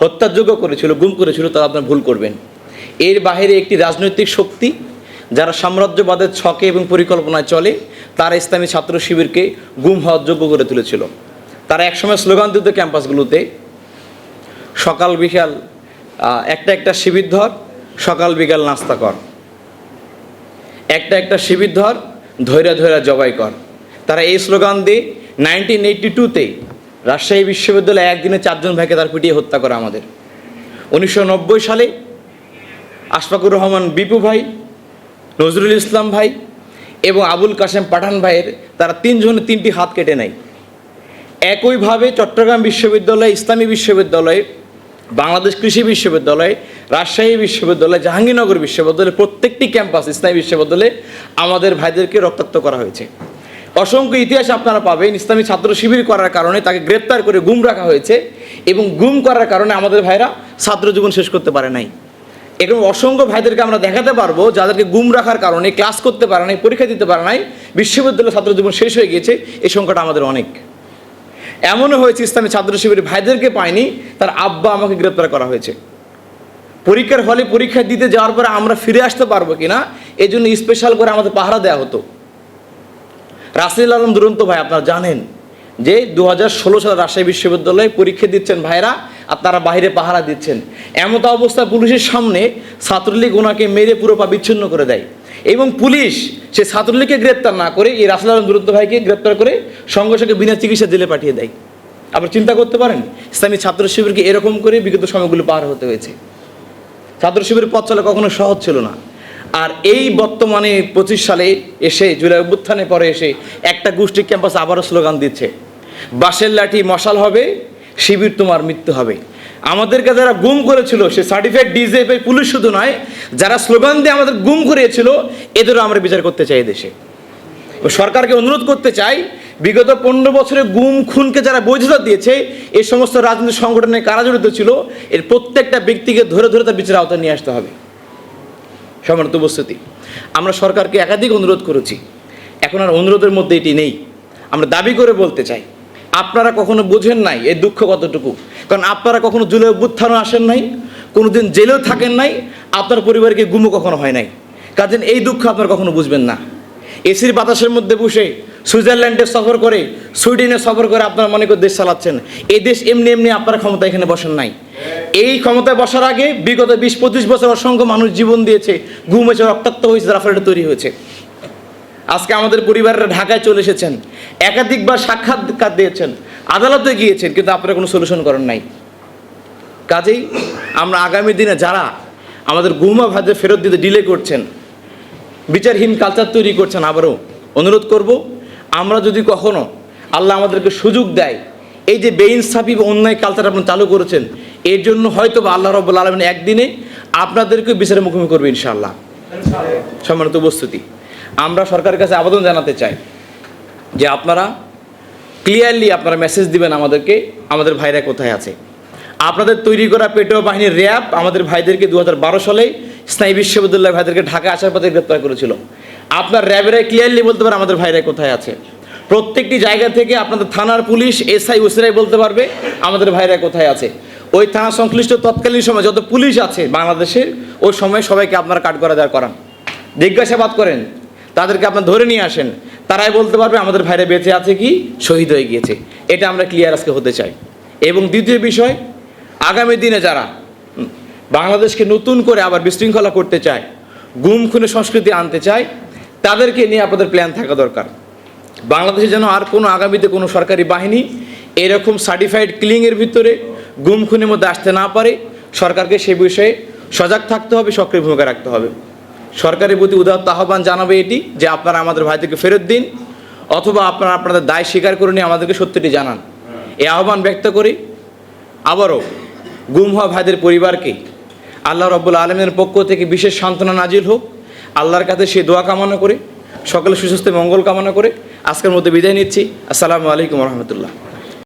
হত্যাযোগ্য করেছিল, গুম করেছিল, তারা আপনার ভুল করবেন। এর বাইরে একটি রাজনৈতিক শক্তি যারা সাম্রাজ্যবাদের ছকে এবং পরিকল্পনায় চলে, তারা ইসলামী ছাত্র শিবিরকে গুম হওয়ার যোগ্য করে তুলেছিল। তারা একসময় স্লোগান দিত ক্যাম্পাসগুলোতে, সকাল বিকাল একটা একটা শিবির ধর, সকাল বিকাল নাস্তা কর। একটা একটা শিবির ধর, ধৈর্য ধৈর্য জবাই কর। তারা এই স্লোগান দিয়ে নাইনটিন এইটটি টুতে রাজশাহী বিশ্ববিদ্যালয়ে একদিনে চারজন ভাইকে তার পিটিয়ে হত্যা করে আমাদের। উনিশশো নব্বই সালে আশফাকুর রহমান বিপু ভাই, নজরুল ইসলাম ভাই এবং আবুল কাশেম পাঠান ভাইয়ের তারা তিনজনের তিনটি হাত কেটে নেয়। একইভাবে চট্টগ্রাম বিশ্ববিদ্যালয়, ইসলামী বিশ্ববিদ্যালয়, বাংলাদেশ কৃষি বিশ্ববিদ্যালয়, রাজশাহী বিশ্ববিদ্যালয়, জাহাঙ্গীরনগর বিশ্ববিদ্যালয় প্রত্যেকটি ক্যাম্পাস ইসলামী বিশ্ববিদ্যালয়ে আমাদের ভাইদেরকে রক্তাক্ত করা হয়েছে। অসংখ্য ইতিহাস আপনারা পাবেন, ইসলামী ছাত্র শিবির করার কারণে তাকে গ্রেপ্তার করে গুম রাখা হয়েছে এবং গুম করার কারণে আমাদের ভাইরা ছাত্র জীবন শেষ করতে পারে নাই। এরকম অসংখ্য ভাইদেরকে আমরা দেখাতে পারব, যাদেরকে গুম রাখার কারণে, ক্লাস করতে পারে নাই, পরীক্ষা দিতে পারে নাই, বিশ্ববিদ্যালয় ছাত্র জীবন শেষ হয়ে গিয়েছে, এই সংখ্যাটা আমাদের অনেক। এমনও হয়েছে, ইসলামী ছাত্র শিবিরের ভাইদেরকে পায়নি, তার আব্বা আমাকে গ্রেপ্তার করা হয়েছে। পরীক্ষার হলে পরীক্ষা দিতে যাওয়ার পরে আমরা ফিরে আসতে পারব কিনা এই জন্য স্পেশাল করে আমাদের পাহারা দেওয়া হতো। রাসেল আলম দুরন্ত ভাই, আপনারা জানেন যে দু হাজার ষোলো সালে রাজশাহী বিশ্ববিদ্যালয়ে পরীক্ষা দিচ্ছেন ভাইরা আর তারা বাইরে পাহারা দিচ্ছেন। এমত অবস্থা পুলিশের সামনে ছাত্রলীগ ওনাকে মেরে পুরো পা বিচ্ছিন্ন করে দেয়। এবং পুলিশ সে ছাত্রলীগকে গ্রেপ্তার না করে এই রাসেল আলম দুরন্ত ভাইকে গ্রেপ্তার করে সঙ্গে সঙ্গে বিনা চিকিৎসা জেলে পাঠিয়ে দেয়। আবার চিন্তা করতে পারেন, ইসলামী ছাত্র শিবিরকে এরকম করে বিগত সময়গুলো পার হতে হয়েছে। ছাত্র শিবিরের পথ চলা কখনো সহজ ছিল না। আর এই বর্তমানে পঁচিশ সালে এসে, জুলাই অভ্যুত্থানে পরে এসে একটা গোষ্ঠী ক্যাম্পাস আবারও স্লোগান দিচ্ছে, বাঁশের লাঠি মশাল হবে, শিবির তোমার মৃত্যু হবে। আমাদেরকে যারা গুম করেছিল, সে সার্টিফাইড ডিজেপি পুলিশ শুধু নয়, যারা স্লোগান দিয়ে আমাদের গুম করিয়েছিল, এদেরও আমরা বিচার করতে চাই দেশে। সরকারকে অনুরোধ করতে চাই, বিগত পনেরো বছরে গুম, খুনকে যারা বৈধতা দিয়েছে এই সমস্ত রাজনৈতিক সংগঠনে কারা জড়িত ছিল, এর প্রত্যেকটা ব্যক্তিকে ধরে ধরে তার বিচার আওতায় নিয়ে আসতে হবে। সমানত উপস্থিতি। আমরা সরকারকে একাধিক অনুরোধ করেছি। এখন আর অনুরোধের মধ্যে এটি নেই। আমরা দাবি করে বলতে চাই, আপনারা কখনো বোঝেন নাই এই দুঃখ কতটুকু? কারণ আপনারা কখনো জুলে অভ্যুত্থানও আসেন নাই, কোনোদিন জেলেও থাকেন নাই, আপনার পরিবারকে গুমও কখনো হয় নাই। কাজেন এই দুঃখ আপনারা কখনো বুঝবেন না। এসির বাতাসের মধ্যে বসে সুইজারল্যান্ডে সফর করে, সুইডেনে সফর করে আপনারা মনে করে দেশ চালাচ্ছেন। এই দেশ এমনি এমনি আপনার ক্ষমতা এখানে বসেন নাই। এই ক্ষমতায় বসার আগে বিগত বিশ পঁচিশ বছর অসংখ্য মানুষ জীবন দিয়েছে, ঘুম হয়েছে, রক্তাক্ত হয়েছে রাফারেটা তৈরি হয়েছে। আজকে আমাদের পরিবাররা ঢাকায় চলে এসেছেন, একাধিকবার সাক্ষাৎকার দিয়েছেন, আদালতে গিয়েছেন, কিন্তু আপনারা কোনো সলিউশন করেন নাই। কাজেই আমরা আগামী দিনে যারা আমাদের গুমা ভাজে ফেরত দিতে ডিলে করছেন, বিচারহীন কালচার তৈরি করছেন, আবারও অনুরোধ করব আমরা যদি কখনো আল্লাহ আমাদেরকে সুযোগ দেয়, এই যে বেইনসাফি বা অন্যায় কালচার আপনি চালু করেছেন, এর জন্য হয়তো বা আল্লাহ রব্বুল আলমিন একদিনে আপনাদেরকে বিচারের মুখোমুখি করবে ইনশাআল্লাহ। সম্মানিত উপস্থিতি, আমরা সরকারের কাছে আবেদন জানাতে চাই যে আপনারা ক্লিয়ারলি আপনারা মেসেজ দিবেন আমাদেরকে, আমাদের ভাইরা কোথায় আছে। আপনাদের তৈরি করা পেটোয়া বাহিনীর র্যাব আমাদের ভাইদেরকে দু হাজার বারো সালে স্নায়ী বিশ্ববিদ্যালয় ভাইদেরকে ঢাকা আসার পথে গ্রেপ্তার করেছিল। আপনার র্যাবেরাই ক্লিয়ারলি বলতে পারে আমাদের ভাইরা কোথায় আছে। প্রত্যেকটি জায়গা থেকে আপনাদের থানার পুলিশ, এসআই, ওসিরাই বলতে পারবে আমাদের ভাইরা কোথায় আছে। ওই থানা সংশ্লিষ্ট তৎকালীন সময় যত পুলিশ আছে বাংলাদেশের ওই সময় সবাইকে আপনারা কাঠগড়া দেওয়ার করান। জিজ্ঞাসাবাদ করেন, তাদেরকে আপনার ধরে নিয়ে আসেন। তারাই বলতে পারবে আমাদের ভাইরা বেঁচে আছে কি, শহীদ হয়ে গিয়েছে। এটা আমরা ক্লিয়ার আজকে হতে চাই। এবং দ্বিতীয় বিষয়, আগামী দিনে যারা বাংলাদেশকে নতুন করে আবার বিশৃঙ্খলা করতে চায়, গুম খুনে সংস্কৃতি আনতে চায় তাদেরকে নিয়ে আপনাদের প্ল্যান থাকা দরকার। বাংলাদেশে যেন আর কোনো আগামীতে কোনো সরকারি বাহিনী এরকম সার্টিফাইড ক্লিংয়ের ভিতরে গুম খুনের মধ্যে আসতে না পারে। সরকারকে সে বিষয়ে সজাগ থাকতে হবে, সক্রিয় ভূমিকা রাখতে হবে। সরকারের প্রতি উদাহরণ আহ্বান জানাবে এটি যে আপনারা আমাদের ভাইদেরকে ফেরত দিন, অথবা আপনারা আপনাদের দায় স্বীকার করে নিয়ে আমাদেরকে সত্যিটি জানান। এই আহ্বান ব্যক্ত করি আবারও গুম হওয়া ভাইদের পরিবারকে আল্লাহ রব্বুল আলমের পক্ষ থেকে বিশেষ সান্ত্বনা নাজিল হোক। আল্লাহর কাছে সে দোয়া কামনা করে, সকলে সুস্বাস্থ্য, মঙ্গল কামনা করে আজকের মধ্যে বিদায় নিচ্ছি। আসসালামু আলাইকুম রহমতুল্লাহ।